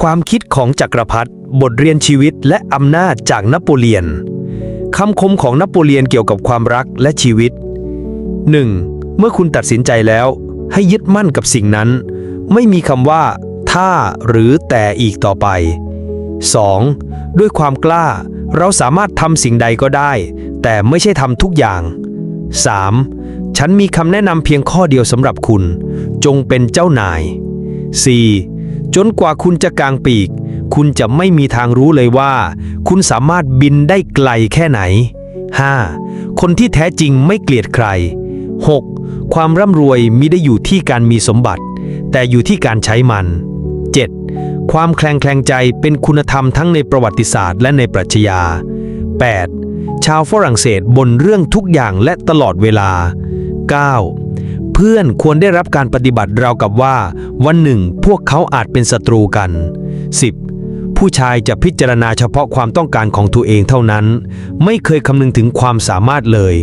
ความคิดของจักรพรรดิบทเรียนชีวิตและอำนาจจากนโปเลียนคำคมของนโปเลียนเกี่ยวกับความรักและชีวิต 1. เมื่อคุณตัดสินใจแล้ว ให้ยึดมั่นกับสิ่งนั้น ไม่มีคำว่า ถ้าหรือแต่อีกต่อไป 2. ด้วยความกล้า เราสามารถทำสิ่งใดก็ได้ แต่ไม่ใช่ทำทุกอย่าง 3. ฉันมีคำแนะนำเพียงข้อเดียวสำหรับคุณ จงเป็นเจ้านาย 4. จนกว่าคุณจะกางปีก คุณจะไม่มีทางรู้เลยว่า คุณสามารถบินได้ไกลแค่ไหน 5. คนที่แท้จริงไม่เกลียดใคร 6. ความร่ำรวยมิได้อยู่ที่การมีสมบัติ แต่อยู่ที่การใช้มัน 7. ความแคลงแคลงใจเป็นคุณธรรมทั้งในประวัติศาสตร์และในปรัชญา 8. ชาวฝรั่งเศสบ่นเรื่องทุกอย่างและตลอดเวลา 9. เพื่อนควรได้รับการปฏิบัติราวกับว่า วันหนึ่งพวกเขาอาจเป็นศัตรูกัน 10. ผู้ชายจะพิจารณาเฉพาะความต้องการของตัวเองเท่านั้น ไม่เคยคำนึงถึงความสามารถเลย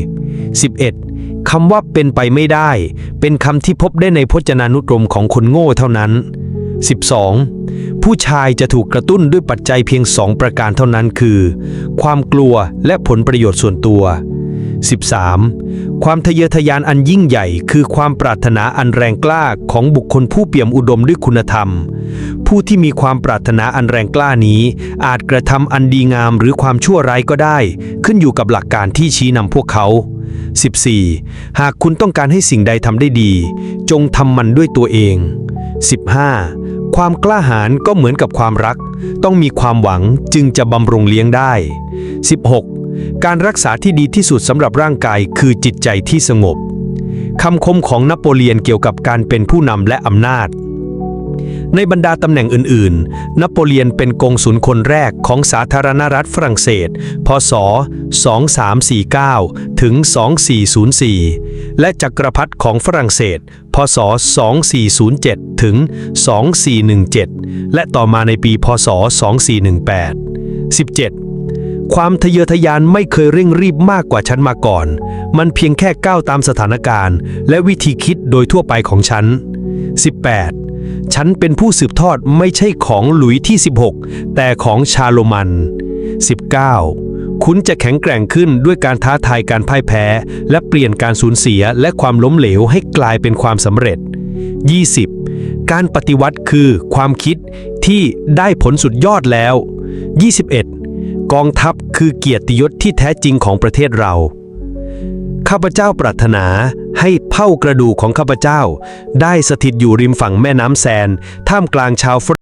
11. คำว่าเป็นไปไม่ได้ เป็นคำที่พบได้ในพจนานุกรมของคนโง่เท่านั้น 12. ผู้ชายจะถูกกระตุ้นด้วยปัจจัยเพียงสองประการเท่านั้นคือ ความกลัวและผลประโยชน์ส่วนตัว 13. ความทะเยอทะยานอันยิ่งใหญ่คือความปรารถนาอันแรงกล้าของบุคคลผู้เปี่ยมอุดมด้วยคุณธรรม ผู้ที่มีความปรารถนาอันแรงกล้านี้ อาจกระทำอันดีงามหรือความชั่วร้ายก็ได้ ขึ้นอยู่กับหลักการที่ชี้นำพวกเขา 14. หากคุณต้องการให้สิ่งใดทำได้ดี จงทำมันด้วยตัวเอง 15. ความกล้าหาญก็เหมือนกับความรัก ต้องมีความหวังจึงจะบำรุงเลี้ยงได้ 16. การรักษาที่ดีที่สุดสำหรับร่างกายคือจิตใจที่สงบคำคมของนโปเลียนเกี่ยวกับการเป็นผู้นำและอำนาจ ในบรรดาตำแหน่งอื่น ๆ นโปเลียนเป็นกงสุลคนแรกของสาธารณรัฐฝรั่งเศส พศ 2349 ถึง 2404 และจักรพรรดิของฝรั่งเศส พศ 2407 ถึง 2417 และต่อมาในปี พศ 2418 17 ความทะเยอทะยานไม่เคยเร่งรีบมากกว่าฉันมาก่อน มันเพียงแค่ก้าวตามสถานการณ์ และวิธีคิดโดยทั่วไปของฉัน 18 ฉันเป็นผู้สืบทอดไม่ใช่ของหลุยที่ 16 แต่ของชาโลมัน 19 คุณจะแข็งแกร่งขึ้นด้วยการท้าทายการพ่ายแพ้ และเปลี่ยนการสูญเสียและความล้มเหลวให้กลายเป็นความสำเร็จ 20. การปฏิวัติคือความคิดที่ได้ผลสุดยอดแล้ว 21. กองทัพคือเกียรติยศที่แท้จริงของประเทศเรา ข้าพเจ้าปรารถนาให้เผ่ากระดูกของข้าพเจ้า ได้สถิตอยู่ริมฝั่งแม่น้ำแซน ท่ามกลางชาวฝ